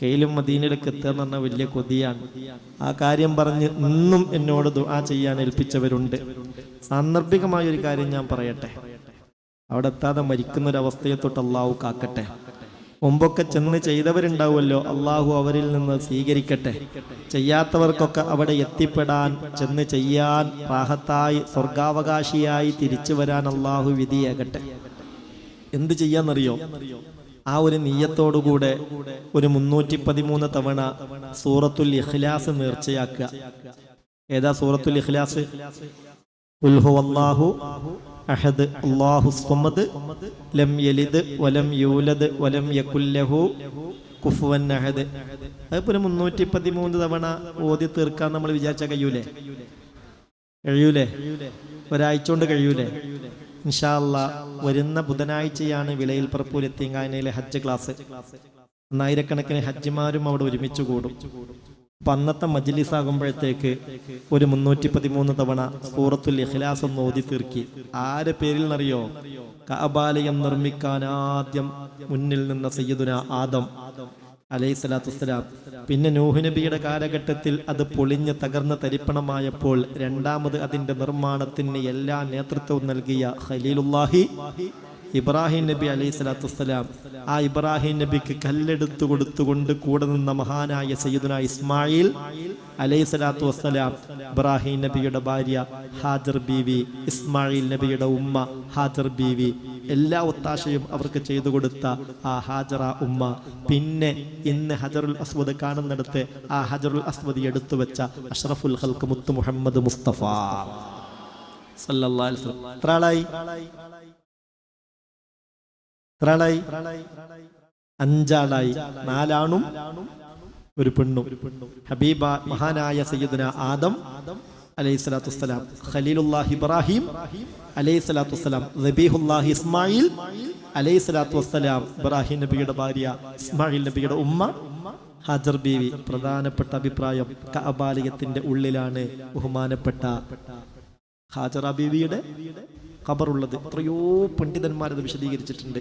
മക്കയിലും മദീനയിലേക്ക് എത്തുക എന്ന് പറഞ്ഞാൽ വലിയ കൊതിയാണ്. ആ കാര്യം പറഞ്ഞ് ഇന്നും എന്നോട് ദുആ ചെയ്യാൻ ഏൽപ്പിച്ചവരുണ്ട്. സാന്ദർഭികമായ ഒരു കാര്യം ഞാൻ പറയട്ടെ. അവിടെ എത്താതെ മരിക്കുന്ന ഒരു അവസ്ഥയെ തൊട്ട് അള്ളാഹു കാക്കട്ടെ. മുമ്പൊക്കെ ചെന്ന് ചെയ്തവരുണ്ടാവുമല്ലോ. അള്ളാഹു അവരിൽ നിന്ന് സ്വീകരിക്കട്ടെ. ചെയ്യാത്തവർക്കൊക്കെ അവിടെ എത്തിപ്പെടാൻ ചെന്ന് ചെയ്യാൻ റാഹത്തായി സ്വർഗാവകാശിയായി തിരിച്ചു വരാൻ അള്ളാഹു വിധിയാകട്ടെ. എന്ത് ചെയ്യാന്നറിയോ? ആ ഒരു നീയത്തോടുകൂടെ ഒരു മുന്നൂറ്റി പതിമൂന്ന് തവണ സൂറത്തുൽ ഇഖ്ലാസ് നേർച്ചയാക്കുക. ഏതാ സൂറത്തുൽ ഇഖ്ലാസ്? അഹദ് അല്ലാഹു സ്വമദ് ലം യലിദ് വലം യൂലദ് വലം യകുല്ലഹു കുഫുവൻ അഹദ്. അതിപ്പോ ഒരു മുന്നൂറ്റി പതിമൂന്ന് തവണ ഓതി തീർക്കാൻ നമ്മൾ വിചാരിച്ച കഴിയൂലേ? കഴിയൂലേ? ഒരാഴ്ച കൊണ്ട് കഴിയൂലേ? ഇൻഷാല്ല വരുന്ന ബുധനാഴ്ചയാണ് വിളയിൽ പറപ്പൂർ എത്തിയങ്കാനയിലെ ഹജ്ജ് ക്ലാസ്. ആയിരക്കണക്കിന് ഹജ്ജിമാരും അവിടെ ഒരുമിച്ച് കൂടും. അപ്പൊ അന്നത്തെ മജ്ലിസ് ആകുമ്പോഴത്തേക്ക് ഒരു മുന്നൂറ്റി പതിമൂന്ന് തവണ സൂറത്തുൽ ഇഖ്ലാസ് ഒന്ന് ഓതി തീർക്കി. ആരെ പേരിൽ നിന്നറിയോ കബാലയം നിർമ്മിക്കാൻ ആദ്യം മുന്നിൽ നിന്ന സയ്യിദുന ആദം. അലൈഹി സ്വലാത്തു വസ്സലാം. പിന്നെ നൂഹ് നബിയുടെ കാലഘട്ടത്തിൽ അത് പൊളിഞ്ഞ് തകർന്ന് തരിപ്പണമായപ്പോൾ രണ്ടാമത് അതിന്റെ നിർമ്മാണത്തിന് എല്ലാ നേതൃത്വവും നൽകിയ ഖലീലുല്ലാഹി ഇബ്രാഹിം നബി അലൈഹി സ്വലാത്തു വസ്സലാം. ആ ഇബ്രാഹിം നബിക്ക് കല്ലെടുത്തു കൊടുത്തുകൊണ്ട് കൂടെ നിന്ന മഹാനായ സയ്യിദുന ഇസ്മായിൽ അലൈഹി സ്വലാത്തു വസ്സലാം. ഇബ്രാഹിം നബിയുടെ ഭാര്യ ഹാജർ ബീവി ഇസ്മായിൽ നബിയുടെ ഉമ്മ ഹാജർ ബീവി എല്ലാ ഒത്താശയും അവർക്ക് ചെയ്തു കൊടുത്ത ആ ഹാജറ ഉമ്മ. പിന്നെ ഇന്ന് ഹജറുൽ അസ്വദ് കാണുന്നിടത്ത് ആ ഹജറുൽ അസ്വദ് എടുത്തു വെച്ച അഷ്റഫുൽ ഹൽക്ക് മുത്ത് മുഹമ്മദ് മുസ്തഫ. അഞ്ചാളായി. നാലാണും ഒരു പെണ്ണും. ഹബീബ മഹാനായ സയ്യിദുന ആദം അലൈഹി സ്വലാത്തു വസ്സലാം. ഖലീലുല്ലാഹി ഇബ്രാഹിം അലൈഹി സ്വലാത്തു വസ്സലാം. റബീഹുല്ലാഹി ഇസ്മായിൽ അലൈഹി സ്വലാത്തു വസ്സലാം. ഇബ്രാഹിം നബിയുടെ ഭാര്യ ഇസ്മായിൽ നബിയുടെ ഉമ്മ ഹാജർ ബീവി. പ്രധാനപ്പെട്ട അഭിപ്രായം കഅബാലയത്തിന്റെ ഉള്ളിലാണ് ബഹുമാനപ്പെട്ട ഹാജറ ബീവിയുടെ ഖബറുള്ളത്. എത്രയോ പണ്ഡിതന്മാരത് വിശദീകരിച്ചിട്ടുണ്ട്.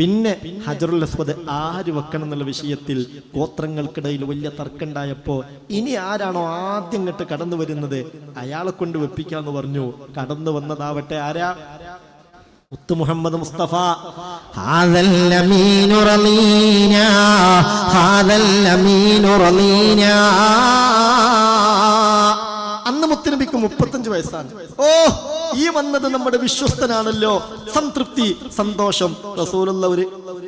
പിന്നെ ഹജറുൽ അസ്വദ് ആര് വെക്കണം എന്നുള്ള വിഷയത്തിൽ ഗോത്രങ്ങൾക്കിടയിൽ വലിയ തർക്കമുണ്ടായപ്പോൾ ഇനി ആരാണോ ആദ്യം ഇങ്ങോട്ട് കടന്നു വരുന്നത് അയാളെ കൊണ്ട് വെപ്പിക്കാന്ന് പറഞ്ഞു. കടന്നു വന്നതാവട്ടെ ആരാ? മുത്തു മുഹമ്മദ് മുസ്തഫ. ഹാദൽ അമീനു റലീന ഹാദൽ അന്ന് മുത്തനബിക്ക് മുപ്പത്തഞ്ച് വയസ്സാണ്. ഓ ഈ വന്നത് നമ്മുടെ വിശ്വസ്തനാണല്ലോ. സംതൃപ്തി സന്തോഷം. റസൂലുള്ള ഒരു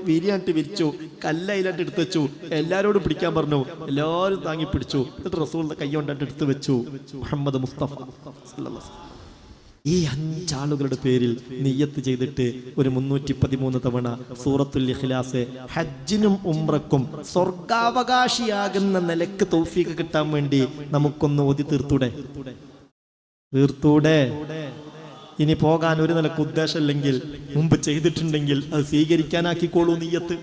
വിരിയാണ്ട് വിരിച്ചു കല്ലയിലായിട്ട് എടുത്തു വെച്ചു. എല്ലാരോടും പിടിക്കാൻ പറഞ്ഞു. എല്ലാവരും താങ്ങി പിടിച്ചു. എന്നിട്ട് റസൂലിന്റെ കൈ കൊണ്ടായിട്ട് എടുത്തു വെച്ചു. മുഹമ്മദ് മുസ്തഫ. ഈ അഞ്ചാളുകളുടെ പേരിൽ നിയ്യത്ത് ചെയ്തിട്ട് ഒരു മുന്നൂറ്റി പതിമൂന്ന് തവണ സൂറത്തുൽ ഹജ്ജിനും ഉംറക്കും സ്വർഗാവകാശിയാകുന്ന നിലയ്ക്ക് തൗഫീക്ക് കിട്ടാൻ വേണ്ടി നമുക്കൊന്ന് ഓതി തീർത്തൂടെ? തീർത്തൂടെ. ഇനി പോകാൻ ഒരു നിലയ്ക്ക് ഉദ്ദേശമില്ലെങ്കിൽ മുമ്പ് ചെയ്തിട്ടുണ്ടെങ്കിൽ അത് സ്വീകരിക്കാനാക്കിക്കോളൂ നീയത്ത്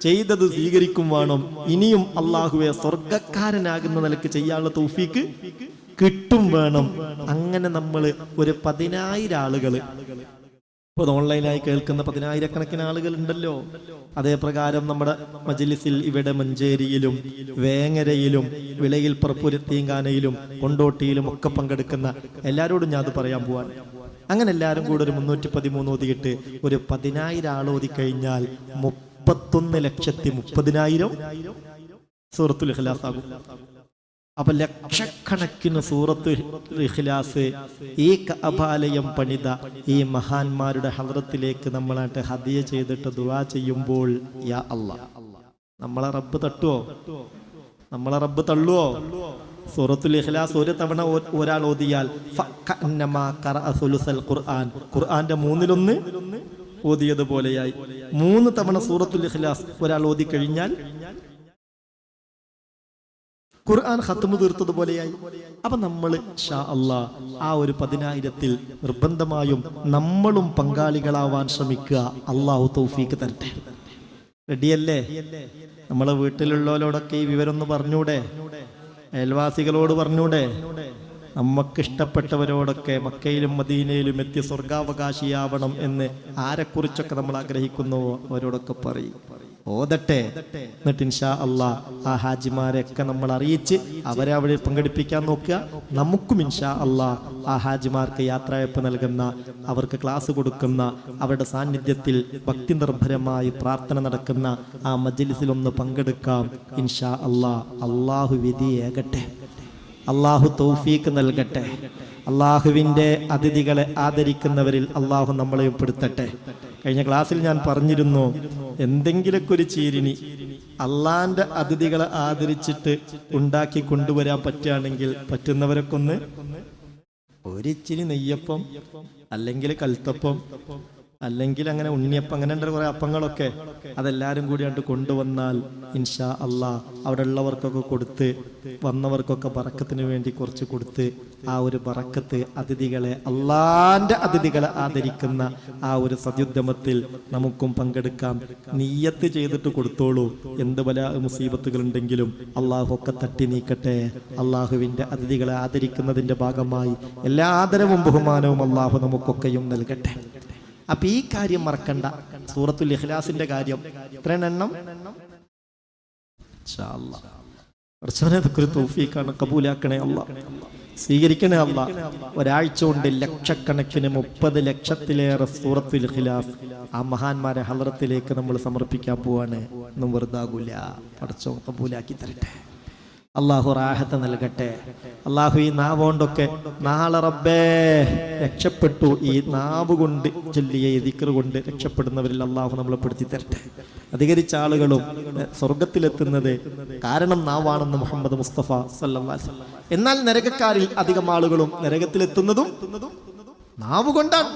ചെയ്തത് സ്വീകരിക്കും വേണം. ഇനിയും അള്ളാഹുവെ സ്വർഗക്കാരനാകുന്ന നിലയ്ക്ക് ചെയ്യാനുള്ള തൗഫീക്ക് കിട്ടും വേണം. അങ്ങനെ നമ്മൾ ഒരു പതിനായിരം ആളുകൾ ഇപ്പൊ ഓൺലൈനായി കേൾക്കുന്ന പതിനായിരക്കണക്കിന് ആളുകൾ ഉണ്ടല്ലോ അതേ പ്രകാരം നമ്മുടെ മജ്ലിസിൽ ഇവിടെ മഞ്ചേരിയിലും വേങ്ങരയിലും വിളയിൽ പുറപ്പുരത്തീങ്കാനയിലും കൊണ്ടോട്ടിയിലും ഒക്കെ പങ്കെടുക്കുന്ന എല്ലാവരോടും ഞാൻ അത് പറയാൻ പോവാൻ. അങ്ങനെ എല്ലാവരും കൂടെ ഒരു മുന്നൂറ്റി പതിമൂന്ന് ഓതിയിട്ട് ഒരു പതിനായിരം ആൾ ഓതി കഴിഞ്ഞാൽ മുപ്പത്തൊന്ന് ലക്ഷത്തി മുപ്പതിനായിരം. സൂറത്തുൽ ഇഖ്ലാസ് ആകും. അപ്പൊ ലക്ഷക്കണക്കിന് സൂറത്ത് ഇഖ്ലാസ് ഈ കബാലയം പണിത ഈ മഹാന്മാരുടെ ഹദ്റത്തിലേക്ക് നമ്മളായിട്ട് ഹദിയ ചെയ്തിട്ട് ദുആ ചെയ്യുമ്പോൾ യാ അല്ലാഹ് നമ്മളെ റബ്ബ് തട്ടുവോ? നമ്മളെ റബ്ബ് തള്ളുവോ? സൂറത്തുൽ ഇഖ്ലാസ് ഒരു തവണ ഒരാൾ ഓതിയാൽ ഖുർആൻ. ഖുർആന്റെ മൂന്നിലൊന്ന് ഓതിയതുപോലെയായി. മൂന്ന് തവണ സൂറത്തുൽ ഇഖ്ലാസ് ഒരാൾ ഓതി കഴിഞ്ഞാൽ ഖുർആൻ ഖത്മ് തീർത്തതുപോലെയായി. അപ്പൊ നമ്മൾ ഷാ അല്ലാ ആ ഒരു പതിനായിരത്തിൽ നിർബന്ധമായും നമ്മളും പങ്കാളികളാവാൻ ശ്രമിക്കുക അള്ളാഹു തൗഫീക്ക് തരട്ടെ. റെഡിയല്ലേ? നമ്മളെ വീട്ടിലുള്ളവരോടൊക്കെ ഈ വിവരം ഒന്ന് പറഞ്ഞൂടെ? അയൽവാസികളോട് പറഞ്ഞൂടെ? നമുക്ക് ഇഷ്ടപ്പെട്ടവരോടൊക്കെ മക്കയിലും മദീനയിലും എത്തി സ്വർഗാവകാശിയാവണം എന്ന് ആരെക്കുറിച്ചൊക്കെ നമ്മൾ ആഗ്രഹിക്കുന്നുവോ അവരോടൊക്കെ പറയും. ഓതട്ടെ. എന്നിട്ട് ഇൻഷാ അള്ളാ ആ ഹാജിമാരെയൊക്കെ നമ്മൾ അറിയിച്ച് അവരെ അവിടെ പങ്കെടുപ്പിക്കാൻ നോക്കുക. നമുക്കും ഇൻഷാ അള്ളാ ആ ഹാജിമാർക്ക് യാത്രയപ്പ് നൽകുന്ന അവർക്ക് ക്ലാസ് കൊടുക്കുന്ന അവരുടെ സാന്നിധ്യത്തിൽ ഭക്തി നിർഭരമായി പ്രാർത്ഥന നടക്കുന്ന ആ മജ്ലിസിലൊന്ന് പങ്കെടുക്കാം. ഇൻഷാ അള്ളാ അള്ളാഹു വിധിയേകട്ടെ അള്ളാഹു തൗഫീക്ക് നൽകട്ടെ. അള്ളാഹുവിന്റെ അതിഥികളെ ആദരിക്കുന്നവരിൽ അള്ളാഹു നമ്മളെ പെടുത്തട്ടെ കഴിഞ്ഞ ക്ലാസ്സിൽ ഞാൻ പറഞ്ഞിരുന്നു എന്തെങ്കിലൊക്കെ ഒരു ചീരിനി അള്ളാന്റെ അതിഥികളെ ആദരിച്ചിട്ട് ഉണ്ടാക്കി കൊണ്ടുവരാൻ പറ്റുകയാണെങ്കിൽ പറ്റുന്നവരൊക്കെ ഒന്ന് ഒരിച്ചിരി നെയ്യപ്പം അല്ലെങ്കിൽ കൽത്തപ്പം അല്ലെങ്കിൽ അങ്ങനെ ഉണ്ണിയപ്പം അങ്ങനെ ഉണ്ട് കുറെ അപ്പങ്ങളൊക്കെ അതെല്ലാരും കൂടി കണ്ട് കൊണ്ടുവന്നാൽ ഇൻഷാ അള്ളാ അവിടെ ഉള്ളവർക്കൊക്കെ കൊടുത്ത് വന്നവർക്കൊക്കെ ബറക്കത്തിന് വേണ്ടി കുറച്ച് കൊടുത്ത് ആ ഒരു ബറക്കത്ത് അതിഥികളെ അള്ളാന്റെ അതിഥികളെ ആദരിക്കുന്ന ആ ഒരു സദ്യുദ്യമത്തിൽ നമുക്കും പങ്കെടുക്കാം. നീയത്ത് ചെയ്തിട്ട് കൊടുത്തോളൂ. എന്ത് പല മുസീബത്തുകൾ ഉണ്ടെങ്കിലും അള്ളാഹു ഒക്കെ തട്ടി നീക്കട്ടെ. അള്ളാഹുവിന്റെ അതിഥികളെ ആദരിക്കുന്നതിന്റെ ഭാഗമായി എല്ലാ ആദരവും ബഹുമാനവും അള്ളാഹു നമുക്കൊക്കെയും നൽകട്ടെ. അപ്പൊ ഈ കാര്യം മറക്കണ്ട. സൂറത്തുൽ ഇഖ്ലാസിന്റെ കാര്യം. ഇത്രയും എണ്ണം കബൂലാക്കണേ അല്ല. സ്വീകരിക്കണേ അല്ല. ഒരാഴ്ച കൊണ്ട് ലക്ഷക്കണക്കിന് മുപ്പത് ലക്ഷത്തിലേറെ സൂറത്തുൽ ഇഖ്ലാസ് ആ മഹാന്മാരെ ഹലറത്തിലേക്ക് നമ്മൾ സമർപ്പിക്കാൻ പോവാണ്. ഒന്നും വെറുതാകൂല. പടച്ചോ കബൂലാക്കി തരട്ടെ. അള്ളാഹു റാഹത്ത് നൽകട്ടെ. അള്ളാഹു ഈ നാവോണ്ടൊക്കെ നാളെ റബ്ബേ രക്ഷപ്പെട്ടു. ഈ നാവ് കൊണ്ട് ചൊല്ലിയ ഈ ദിക്ർ കൊണ്ട് രക്ഷപ്പെടുന്നവരിൽ അള്ളാഹു നമ്മളെ പെടുത്തി തരട്ടെ. അധികരിച്ച ആളുകളും സ്വർഗത്തിലെത്തുന്നത് കാരണം നാവാണെന്ന് മുഹമ്മദ് മുസ്തഫ വസല്ലം. എന്നാൽ നരകക്കാരിൽ അധികം ആളുകളും നരകത്തിലെത്തുന്നതും നാവ് കൊണ്ടാണ്.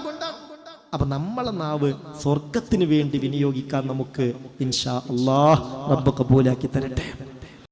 അപ്പൊ നമ്മളെ നാവ് സ്വർഗത്തിന് വേണ്ടി വിനിയോഗിക്കാൻ നമുക്ക് ഇൻഷാ അള്ളാഹ് റബ്ബ് കബൂലാക്കി തരട്ടെ.